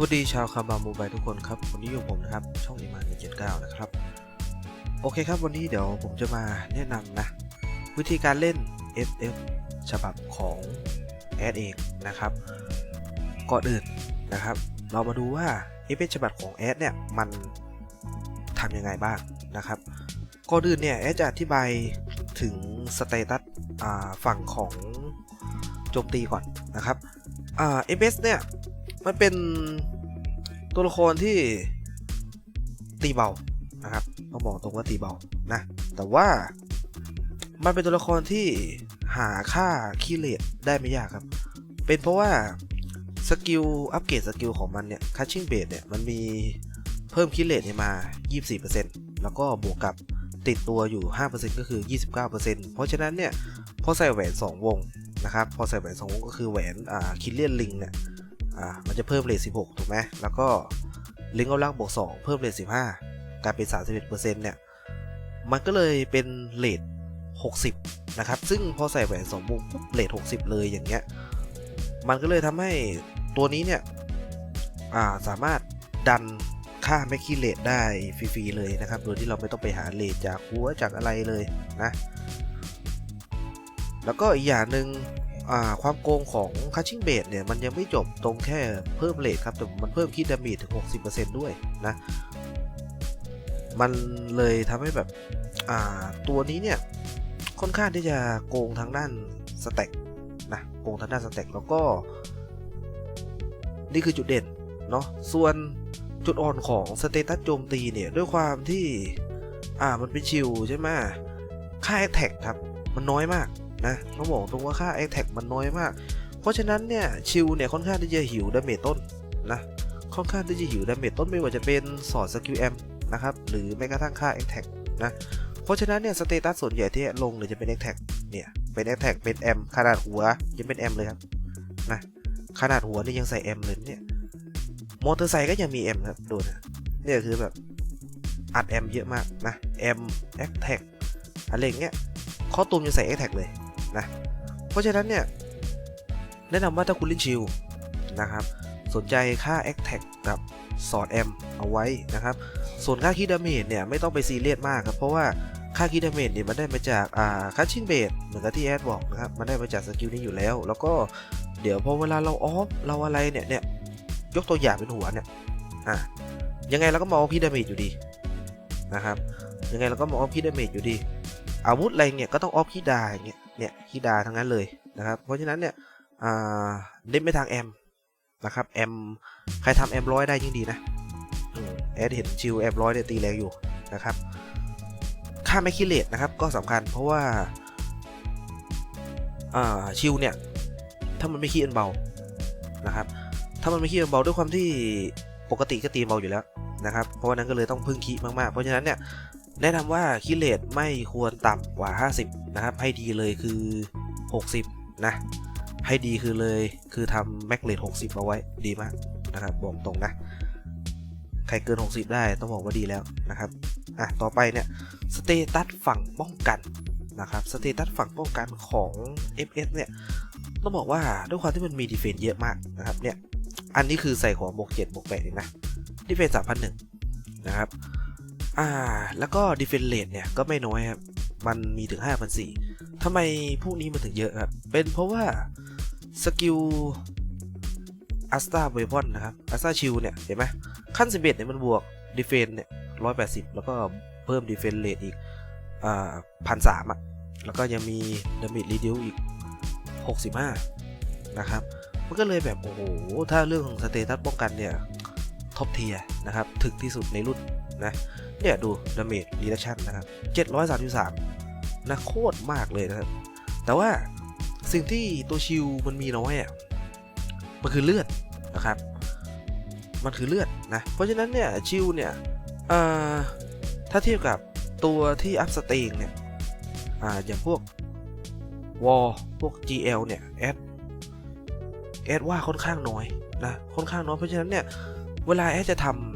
วัสดีชาวคาบามูบายทุกคนครับวันนี้อยู่ผมนะครับ ช่องอีมานเจ็ดเก้านะครับ โอเคครับวันนี้เดี๋ยวผมจะมาแนะนำนะ วิธีการเล่น FF ฉบับของแอดเองนะครับก่อนอื่นนะครับ เรามาดูว่า FF ฉบับของแอดเนี่ยมันทำยังไงบ้างนะครับก่อนอื่นเนี่ยแอดจะอธิบายถึงสเตตัสฝั่งของโจมตีก่อนนะครับเอ่า FS เนี่ย มันเป็นตัวละครที่ตีเบานะครับต้องบอกตรงว่าตีเบานะแต่ว่ามันเป็นตัวละครที่หาค่าคีเลตได้ไม่ยากครับ เป็นเพราะว่าสกิลอัปเกรดสกิลของมันเนี่ยคัชชิ่งเบสเนี่ยมันมีเพิ่มคีเลตเนี่ยมา 24%แล้วก็บวกกับติดตัวอยู่ 5%ก็คือ 29%เพราะฉะนั้นเนี่ยพอใส่แหวน 2 วงนะครับ พอใส่แหวน 2 วงก็คือแหวนอ่าคิเลียนลิงเนี่ย อ่ามันจะเพิ่มเรท16 ถูกไหมแล้วก็ลิงก์เอาล่างบวก2เพิ่มเรท15 กลายเป็น 31%เนี่ยมันก็เลยเป็นเรท60 นะครับ ซึ่งพอใส่แหวน2วงปุ๊บเรท60 เลยอย่างเงี้ยมันก็เลยทำให้ตัวนี้เนี่ยาสามารถดันค่าแมคคีเลทได้ฟรีๆเลยนะครับ โดยที่เราไม่ต้องไปหาเลทจากหัวจากอะไรเลยนะ แล้วก็อีกอย่างหนึ่ง ความโกงของคัชชิ่งเบสเนี่ยมันยังไม่จบตรงแค่เพิ่มเลทครับ แต่มันเพิ่มคิดดามจถึง 60%ด้วยนะ มันเลยทำให้แบบตัวนี้เนี่ย ค่อนข้างที่จะโกงทางด้านสเต็กนะโกงทางด้านสเต็กแล้วก็ นี่คือจุดเด่นเนาะส่วนจุดอ่อนของสเตตัสโจมตีเนี่ย ด้วยความที่ อ่ามันเป็นชิลใช่ไหมค่าแอ t แท็กครับ มันน้อยมาก นะต้องบอกตรงว่าค่า a t t a c มันน้อยมาก เพราะฉะนั้นเนี่ยชิลเนี่ยค่อนข้างที่จะหิวดาเมจต้นนะค่อนข้างที่จะหิวดาเมจต้นไม่ว่าจะเป็นสอดสกิลแอมนะครับหรือแม้กระทั่งค่า a t t a c นะเพราะฉะนั้นเนี่ยสเตตัสส่วนใหญ่ที่ลงเนี่ยจะเป็น a t t a c เนี่ยเป็น a t t a c เป็นแอมขนาดหัวยังเป็นแอมเลยครับนะขนาดหัวนี่ยังใส่แอมเลยเนี่ยมอเตอร์ไซค์ก็ยังมีแอมครับดูนะเนี่ยคือแบบอัดแอมเยอะมากนะแอมแอคแท็กอะไรอย่างเงี้ยข้อตูมยังใส่แอคแท็กเลย นะ เพราะฉะนั้นเนี่ย แนะนำว่าถ้าคุณเล่นชิลนะครับ สนใจค่า a c t a c กับสอดแอมเอาไว้นะครับ ส่วนค่าคิดดาเมจเนี่ยไม่ต้องไปซีเรียสมากครับเพราะว่าค่าคิดดาเมจเนี่ยมันได้มาจากอ่าคัชชิ่งเบสเหมือนกับที่แอดบอกนะครับมันได้มาจากสกิลนี้อยู่แล้ว แล้วก็เดี๋ยวพอเวลาเราออฟเราอะไรเนี่ยเนี่ยยกตัวอย่างเป็นหัวเนี่ยอะยังไงเราก็มออฟคิดดาเมจอยู่ดีนะครับยังไงเราก็มออฟคิดดาเมจอยู่ดีอาวุธอะไรเนี่ยก็ต้องออฟคิดาอย่างเงี้ย เนี่ยคิดาทั้งนั้นเลยนะครับเพราะฉะนั้นเนี่ยเล่นไปทางแอมนะครับแอมใครทำแอมร้อยได้ยิ่งดีนะอืมแอดเห็นชิวแอมร้อยเนี่ยตีแรงอยู่นะครับค่าแมคคิเลตนะครับก็สำคัญเพราะว่าชิวเนี่ยถ้ามันไม่ขี้อันเบานะครับถ้ามันไม่ขี้อันเบาด้วยความที่ปกติก็ตีเบาอยู่แล้วนะครับเพราะนั้นก็เลยต้องพึ่งคีมากๆ เพราะฉะนั้นเนี่ย แนะนำว่าคิเลตไม่ควรต่ำกว่า 50 นะครับ ให้ดีเลยคือ 60 นะ ให้ดีคือเลยคือทำแม็กเลต60 เอาไว้ดีมากนะครับ บอกตรงนะ ใครเกิน 60 ได้ต้องบอกว่าดีแล้วนะครับ อะ ต่อไปเนี่ยสเตตัสฝั่งป้องกันนะครับสเตตัสฝั่งป้องกันของ FS เนี่ย ต้องบอกว่าด้วยความที่มันมีดีเฟนเยอะมากนะครับเนี่ย อันนี้คือใส่ของบวก7บวก8เองนะดีเฟน3,001นะครับ อ่า แล้วก็ defense rate เนี่ย ก็ไม่น้อยครับ มันมีถึง 5,400ทำไมพวกนี้มันถึงเยอะครับ เป็นเพราะว่า สกิลอัสตาเวพอนนะครับอัสตาชิลเนี่ย เห็นไหมขั้น 11เนี่ยมันบวก defense เนี่ย 180 แล้วก็เพิ่ม defense rate อีกอ่าพันสามอะ แล้วก็ยังมี damage reduce อีก 65 นะครับ มันก็เลยแบบ โอ้โห ถ้าเรื่องของสเตตัสป้องกันเนี่ยท็อปเทียนะครับ ถึกที่สุดในรุ่นนะ เนี่ยดู damage reduction นะครับ733นะโคตรมากเลยนะครับ แต่ว่าสิ่งที่ตัวชิลมันมีน้อยอะมันคือเลือดนะครับ มันคือเลือดนะ เพราะฉะนั้นเนี่ยชิลเนี่ยถ้าเทียบกับตัวที่อัพสเตงเนี่ยออย่างพวกวอลพวก GL เนี่ยแอดแอดว่าค่อนข้างน้อยนะค่อนข้างน้อยเพราะฉะนั้นเนี่ยเวลาแอดจะทำ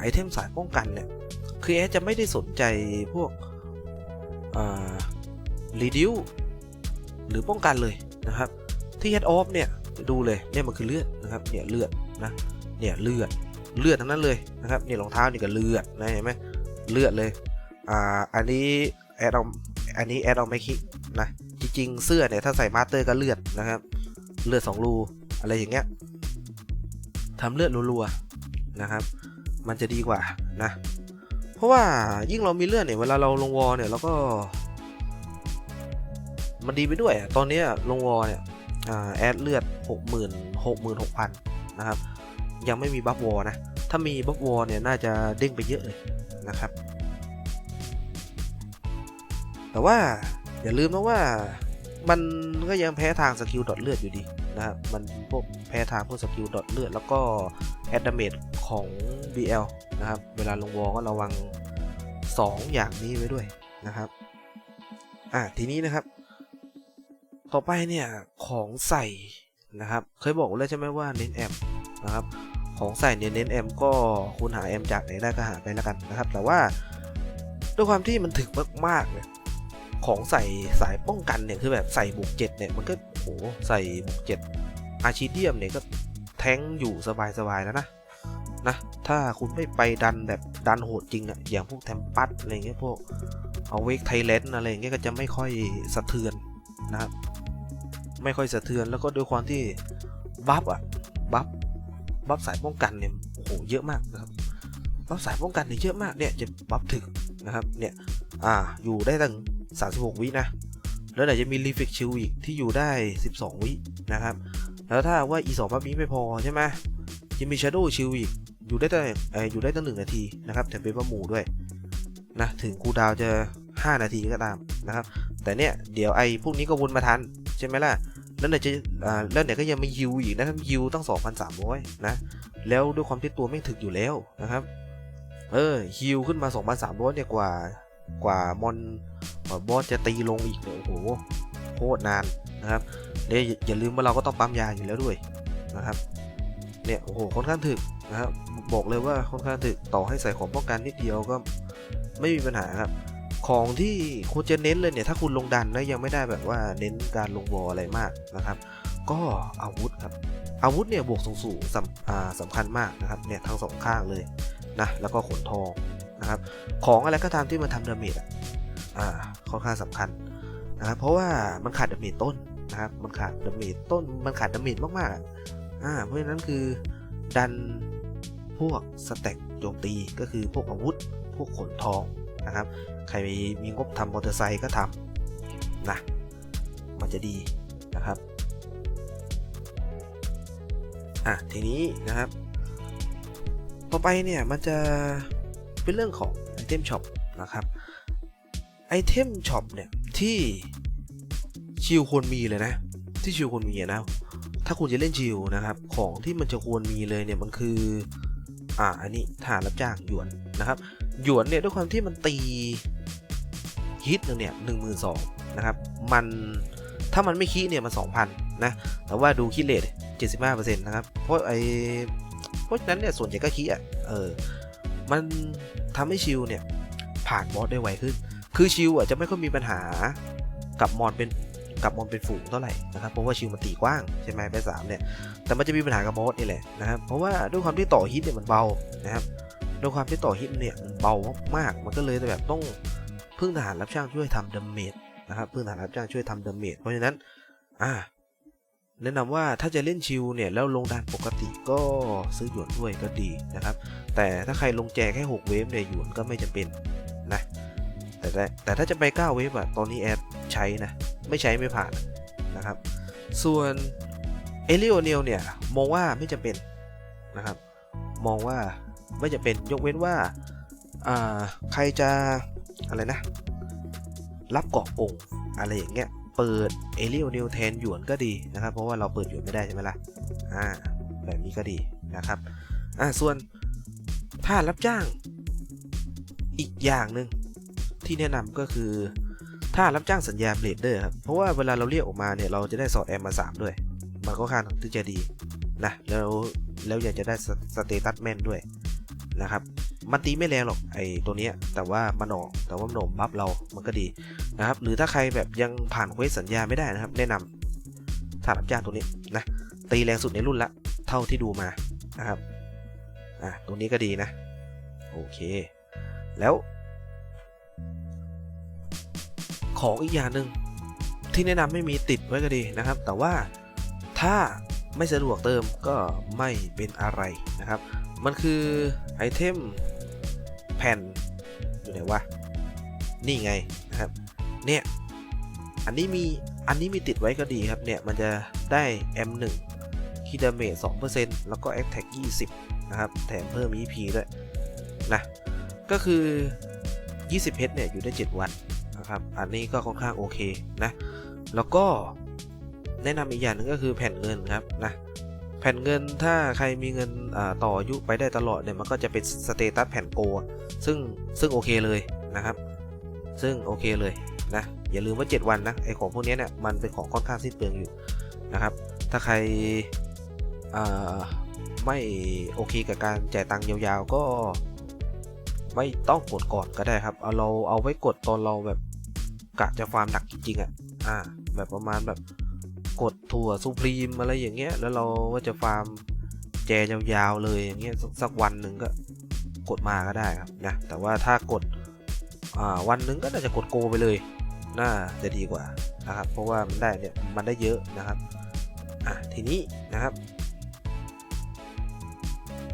ไอเทมสายป้องกันเนี่ยคือแอดจะไม่ได้สนใจพวกรีดิวหรือป้องกันเลยนะครับ ที่แอดออฟเนี่ยดูเลยเนี่ยมันคือเลือดนะครับเนี่ยเลือดนะเนี่ยเลือดเลือดทั้งนั้นเลยนะครับเนี่ยรองเท้านี่ก็เลือดนะเห็นไหมเลือดเลยอ่าอันนี้แอดเอาอันนี้แอดเอาไม่คิดนะจริงๆเสื้อเนี่ยถ้าใส่มาสเตอร์ก็เลือดนะครับ เลือดสองรูอะไรอย่างเงี้ยทำเลือดรัวๆนะครับ มันจะดีกว่านะ เพราะว่ายิ่งเรามีเลือดเนี่ยเวลาเราลงวอลเนี่ยเราก็ มันดีไปด้วย ตอนนี้ลงวอลเนี่ยอแอดเลือดหกหมื่นหกหมื่นหกพันนะครับ ยังไม่มีบัฟวอลนะ ถ้ามีบัฟวอลเนี่ยน่าจะเด้งไปเยอะเลยนะครับ แต่ว่าอย่าลืมนะว่ามันก็ยังแพ้ทางสกิลดอทเลือดอยู่ดีนะครับ มันพวกแพ้ทางพวกสกิลดอทเลือดแล้วก็ แอดดาเมจของ BL นะครับ เวลาลงวอลก็ระวัง 2 อย่างนี้ไว้ด้วยนะครับ อะทีนี้นะครับ ต่อไปเนี่ยของใส่นะครับ เคยบอกแล้วใช่ไหมว่าเน้นแอมนะครับของใส่เนี่ยเน้นแอมก็คุณหาแอมจากไหนได้ก็หาไปแล้วกันนะครับ แต่ว่าด้วยความที่มันถึกมากๆเนี่ยของใส่สายป้องกันเนี่ยคือแบบใส่บุกเจ็ดเนี่ยมันก็โหใส่บุกเจ็ดอาชีเดียมเนี่ยก็ ทงอยู่สบายๆแล้วนะนะถ้าคุณไม่ไปดันแบบดันโหดจริงอะอย่างพวกแทมปัสอะไรเงี้ยพวกเอาเวกไทเลนอะไรเงี้ยก็จะไม่ค่อยสะเทือนนะครับไม่ค่อยสะเทือนแล้วก็ด้วยความที่บัฟอะบัฟบัฟสายป้องกันเนี่ยโอ้โหเยอะมากนะครับบัฟสายป้องกันเนี่ยเยอะมากเนี่ยจะบัฟถึงนะครับเนี่ยอ่าอยู่ได้ตั้ง 36 วินะแล้วไหนจะมีรีเฟกชิลอีกที่อยู่ได้ 12 วินะครับ แล้วถ้าว่าอีสองบัฟนี้ไม่พอใช่ไหมยังมี Shadow ชิลอีกอยู่ได้ตั้งอยู่ได้ตั้งหนึ่งนาทีนะครับแถมเป็นประหมู่ด้วยนะถึงคูดาวจะ 5 นาทีก็ตามนะครับ แต่เนี่ยเดี๋ยวไอ้พวกนี้ก็วนมาทัน ใช่ไหมล่ะ แล้วเนี่ยจะแล้วเนี่ยก็ยังมีฮิวอีกนะฮิวตั้ง 2,300 นะ แล้วด้วยความที่ตัวไม่ถึกอยู่แล้วนะครับ เออฮิวขึ้นมา 2,300 เนี่ยกว่ากว่ามอนกว่าบอสจะตีลงอีกเนี่ยโอ้โหโคตรนานนะครับ เดี๋ยวอย่าลืมว่าเราก็ต้องปั๊มยาอยู่แล้วด้วยนะครับเนี่ยโอ้โหค่อนข้างถึกนะครับบอกเลยว่าค่อนข้างถึกต่อให้ใส่ของป้องกันนิดเดียวก็ไม่มีปัญหาครับของที่คุณจะเน้นเลยเนี่ยถ้าคุณลงดันนะยังไม่ได้แบบว่าเน้นการลงวออะไรมากนะครับ ก็อาวุธครับอาวุธเนี่ยบวกสูงสูงสำสำคัญมากนะครับเนี่ยทั้งสองข้างเลยนะแล้วก็ขนทองนะครับของอะไรก็ตามที่มันทำดาเมจอะค่อนข้างสำคัญนะครับเพราะว่ามันขาดดาเมจต้น นะครับ มันขาดดาเมจต้นมันขาดดาเมจมากๆอ่าเพราะฉะนั้นคือดันพวกสแต็กโจมตีก็คือพวกอาวุธ พวกขนทองนะครับ ใครมีงบทำมอเตอร์ไซค์ก็ทำนะมันจะดีนะครับอะทีนี้นะครับ ต่อไปเนี่ยมันจะเป็นเรื่องของไอเทมช็อปนะครับไอเทมช็อปเนี่ยที่ ชิลควรมีเลยนะ ที่ชิลควรมีนะ ถ้าคุณจะเล่นชิลนะครับ ของที่มันจะควรมีเลยเนี่ยมันคือ อ่าอันนี้ฐานรับจ้างหยวนนะครับ หยวนเนี่ยด้วยความที่มันตีฮิตหนึ่งเนี่ยหนึ่งหมื่นสองนะครับมันถ้ามันไม่คีเนี่ยมันสองพันนะแต่ว่าดูคิดเลทเจ็ดสิบห้าเปอร์เซ็นต์นะครับเพราะไอเพราะฉะนั้นเนี่ยส่วนใหญ่ก็คีอะเออมันทำให้ชิลเนี่ยผ่านบอสได้ไวขึ้น คือชิลอะจะไม่ค่อยมีปัญหากับมอนเป็น กับมอนเป็นฝูงเท่าไหร่นะครับเพราะว่าชิลมันตีกว้างใช่ไหมไปสามเนี่ยแต่มันจะมีปัญหากับบอสนี่แหละนะครับเพราะว่าด้วยความที่ต่อฮิตเนี่ยมันเบานะครับด้วยความที่ต่อฮิตเนี่ยเบามากๆมันก็เลยแบบต้องพึ่งทหารรับจ้างช่วยทำดาเมจนะครับพึ่งทหารรับจ้างช่วยทำดาเมจเพราะฉะนั้นอ่าแนะนำว่าถ้าจะเล่นชิลเนี่ยแล้วลงด่านปกติก็ซื้อหยวนด้วยก็ดีนะครับ แต่ถ้าใครลงแจกแค่ 6 เวฟเนี่ยหยวนก็ไม่จำเป็นนะแต่แต่แต่ถ้าจะไป 9 เวฟอะตอนนี้แอดใช้นะ ไม่ใช้ไม่ผ่านนะครับ ส่วนเอลิโอเนลเนี่ยมองว่าไม่จำเป็นนะครับ มองว่าไม่จะเป็นยกเว้นว่าาใครจะอะไรนะ รับเกาะองค์อะไรอย่างเงี้ยเปิดเอลิโอเนิวแทนหยวนก็ดีนะครับ เพราะว่าเราเปิดหยวนไม่ได้ใช่ไหมล่ะอ่าแบบนี้ก็ดีนะครับอ่าส่วนถ้ารับจ้างอีกอย่างหนึ่งที่แนะนำก็คือ ถ้ารับจ้างสัญญาเบลดเดอร์ครับ เพราะว่าเวลาเราเรียกออกมาเนี่ย เราจะได้สอดแอมมา 3 ด้วย มันก็ค่อนข้างที่จะดีนะ แล้วแล้วอยากจะได้สเตตัสแมนด้วยนะครับ มันตีไม่แรงหรอกไอ้ตัวเนี้ย แต่ว่ามันออกแต่ว่ามันโหนมบัฟเรา มันก็ดีนะครับ หรือถ้าใครแบบยังผ่านเควสสัญญาไม่ได้นะครับ แนะนำฐารับจ้างตัวนี้นะ ตีแรงสุดในรุ่นละ เท่าที่ดูมานะครับ อะตรงนี้ก็ดีนะ โอเค แล้ว ของอีกอย่างหนึ่งที่แนะนำไม่มีติดไว้ก็ดีนะครับ แต่ว่าถ้าไม่สะดวกเติมก็ไม่เป็นอะไรนะครับ มันคือไอเทมแผ่นอยู่ไหนวะนี่ไงนะครับ เนี่ย อันนี้มีอันนี้มีติดไว้ก็ดีครับ เนี่ย มันจะได้ M1 คีดาเมจ2%แล้วก็ Attack 20 นะครับ แถมเพิ่ม EP ด้วยนะ ก็คือ 20 h เนี่ย อยู่ได้ 7 วัน นะครับ อันนี้ก็ค่อนข้างโอเคนะ แล้วก็แนะนำอีกอย่างหนึ่งก็คือแผ่นเงินครับนะ แผ่นเงินถ้าใครมีเงินต่ออายุไปได้ตลอดเนี่ยมันก็จะเป็นสเตตัสแผ่นโกะซึ่งซึ่งโอเคเลยนะครับ ซึ่งโอเคเลยนะ อย่าลืมว่า 7 วันนะไอของพวกนี้เนี่ยมันเป็นของค่อนข้างสิ้นเปลืองอยู่นะครับ ถ้าใครไม่โอเคกับการจ่ายตังค์ยาวๆก็ไม่ต้องกดก่อนก็ได้ครับ เอาเราเอาไว้กดตอนเราแบบ กะจะฟาร์มหนักจริงๆอะ อ่า แบบประมาณแบบกดถั่วซูพรีมอะไรอย่างเงี้ย แล้วเราก็จะฟาร์มแจยาวๆเลยอย่างเงี้ยสักวันหนึ่งก็กดมาก็ได้ครับนะ แต่ว่าถ้ากดอ่าวันหนึงก็น่าจะกดโกไปเลย น่าจะดีกว่านะครับ เพราะว่ามันได้เนี่ยมันได้เยอะนะครับ อะทีนี้นะครับ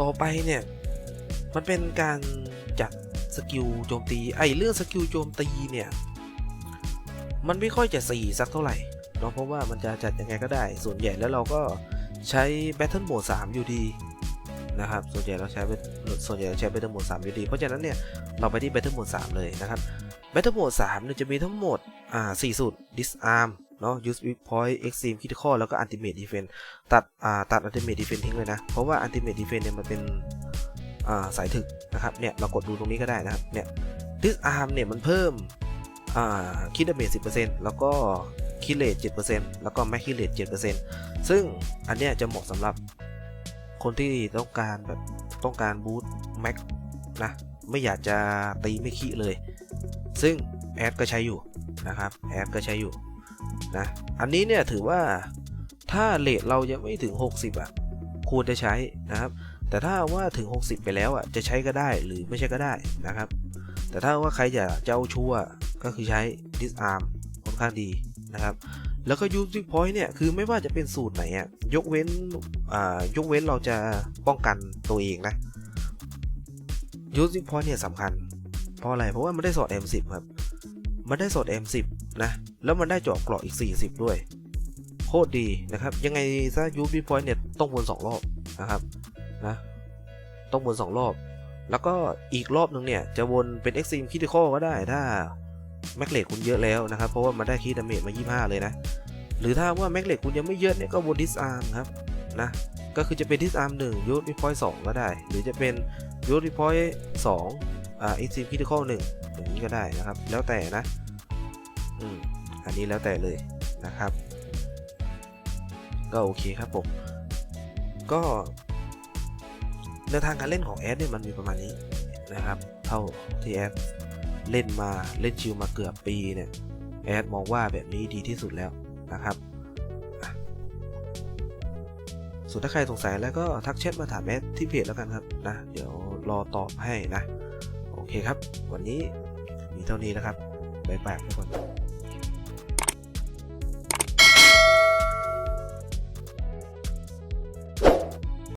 ต่อไปเนี่ยมันเป็นการจัดสกิลโจมตีไอ้เรื่องสกิลโจมตีเนี่ย มันไม่ค่อยจะสี่สักเท่าไหร่เนาะเพราะว่ามันจะจัดยังไงก็ได้ ส่วนใหญ่แล้วเราก็ใช้ Battle Mode 3 อยู่ดีนะครับ ส่วนใหญ่เราใช้ส่วนใหญ่เราใช้ Battle Mode 3 อยู่ดี เพราะฉะนั้นเนี่ยเราไปที่ Battle Mode 3 เลยนะครับ Battle Mode 3เนี่ยจะมีทั้งหมดอ่า4สูตร Disarm เนาะ Use Weak Point Extreme Critical แล้วก็ Ultimate Defense ตัดอ่าตัด Ultimate Defense ทิ้งเลยนะ เพราะว่า Ultimate Defense เนี่ยมันเป็นอ่าสายถึกนะครับเนี่ยเรากดดูตรงนี้ก็ได้นะครับเนี่ย Disarm เนี่ยมันเพิ่ม คิดดาเมจ10%แล้วก็คิเลต7%แล้วก็แม็กคิเลต7%ซึ่งอันเนี้ยจะเหมาะสำหรับคนที่ต้องการแบบต้องการบูตแม็กนะไม่อยากจะตีไม่ขี้เลย ซึ่งแอดก็ใช้อยู่นะครับแอดก็ใช้อยู่นะอันนี้เนี่ยถือว่าถ้าเลทเรายังไม่ถึง 60 อะ ควรจะใช้นะครับ แต่ถ้าว่าถึง 60 ไปแล้วอะจะใช้ก็ได้หรือไม่ใช่ก็ได้นะครับ แต่ถ้าว่าใครจะจะเอาชัวก็คือใช้ disarm ค่อนข้างดีนะครับ แล้วก็ using point เนี่ย คือไม่ว่าจะเป็นสูตรไหนอะยกเว้นยกเว้นเราจะป้องกันตัวเองนะ using point เนี่ยสำคัญ เพราะอะไร เพราะว่ามันได้สอด M10 ครับ มันได้สอด M10 นะ แล้วมันได้เจาะเกราะอีก 40 ด้วย โคตรดีนะครับ ยังไงซะ using point เนี่ยต้องวน2รอบนะครับนะต้องวน2รอบ แล้วก็อีกรอบนึงเนี่ย จะวนเป็น Extreme Critical ก็ได้ถ้าแม็กเลคุณเยอะแล้วนะครับ เพราะว่ามันได้คีดาเมจมา 25 เลยนะ หรือถ้าว่าแม็กเลคุณยังไม่เยอะเนี่ยก็วนดิสอาร์มครับนะก็คือจะเป็นดิสอาร์ม1ยูทวิพอยต์2ก็ได้ หรือจะเป็นยูทวิพอยต์2อ่า Extreme Critical 1อย่างนี้ก็ได้นะครับ แล้วแต่นะอืมอันนี้แล้วแต่เลยนะครับ ก็โอเคครับผมก็ แนวทางการเล่นของแอดเนี่ยมันมีประมาณนี้นะครับ เท่าที่แอดเล่นมาเล่นชิวมาเกือบปีเนี่ยแอดมองว่าแบบนี้ดีที่สุดแล้วนะครับส่วนถ้าใครสงสัยแล้วก็ทักแชทมาถามแอดที่เพจแล้วกันครับนะเดี๋ยวรอตอบให้นะ โอเคครับ วันนี้มีเท่านี้นะครับบ๊ายบายทุกคน